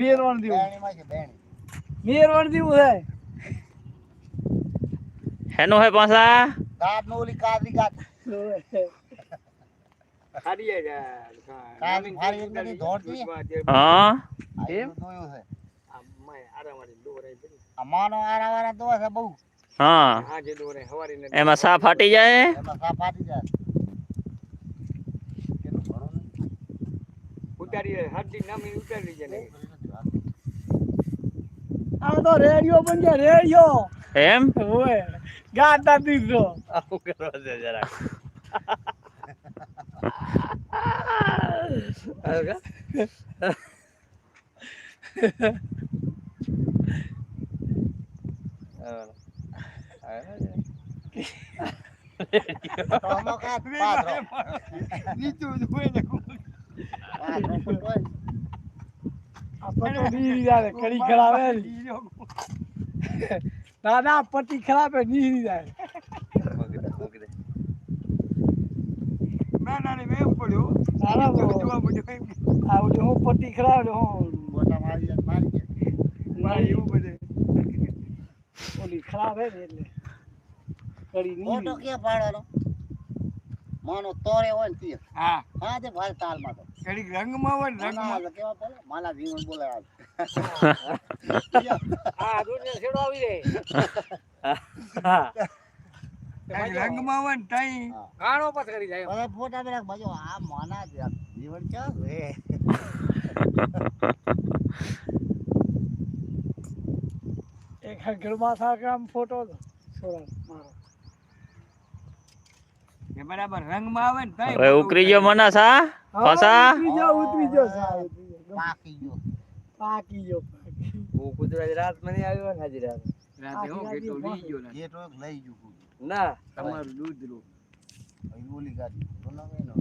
મેરવણ જેવું બેણીમાં છે બેણી? મેરવણ જેવું છે હેનું હે પાછા? ગાદ નો ઓલી કાદરી ગાદ ખાડી જ. કાદરી ફારી એક નથી દોડતી હા. એમ? જોયું છે. આરામારી દોરાય છે આ માનો આરા વારા દો છે બહુ. હા. હા જે દોરે હવારી ને એમાં સા ફાટી જાય? એમાં સા ફાટી જાય. કેટલું ઘણું ને. ઉતારી હાથી નામી ઉતારી છે ને આ તો રેડિયો પણ છે રેડિયો. એમ? ઓય ગાતા દીધો આવું કરવા દે જરા. નીચું જોઈ ને પટ્ટો નીરી જાય કડી ખરાબે ના ના પટ્ટી ખરાબે નીરી જાય. ના ના ને મેં પડ્યો. સારા. જોવા પડ્યો આ ઓલી હું પટ્ટી ખરાબ ને હું મોટા મારી જાય, મારી મારી એવું બધે. ઓલી ખરાબ હે ને એટલે. કડી ફોટો નીરી. ક્યાં પાડવાનો? માનો તોરે હોય ને તે હા. હા તે ભાઈ તાલમાં તો ઘડીક રંગમાં હોય રંગ માના કેવા બોલે માલા જીવન બોલે આ હા દુનિયા છેડો આવી જાય. રંગ રંગમાં હોય ને તઈ. કાણો ગાણો પત કરી જાય હવે ફોટા પેલા બજો આ માના જ જીવન કે હે એક હગળ સાકા આમ ફોટો છોરા મારો. એ બરાબર રંગમાં આવે ને કઈ હવે ઉકરી ગયો મના સા ફસા? ઉતરી જાઓ ઉતરી સા પાકી ગયો. પાકી ગયો પાકી હું કુદરત રાત મને આવ્યો ને હાજી રાત. રાતે હો ગેટો લઈ ગયો ને. જે લઈ ગયો ના તમારું દૂધ લો ઓલી ગાડી બનાવે ના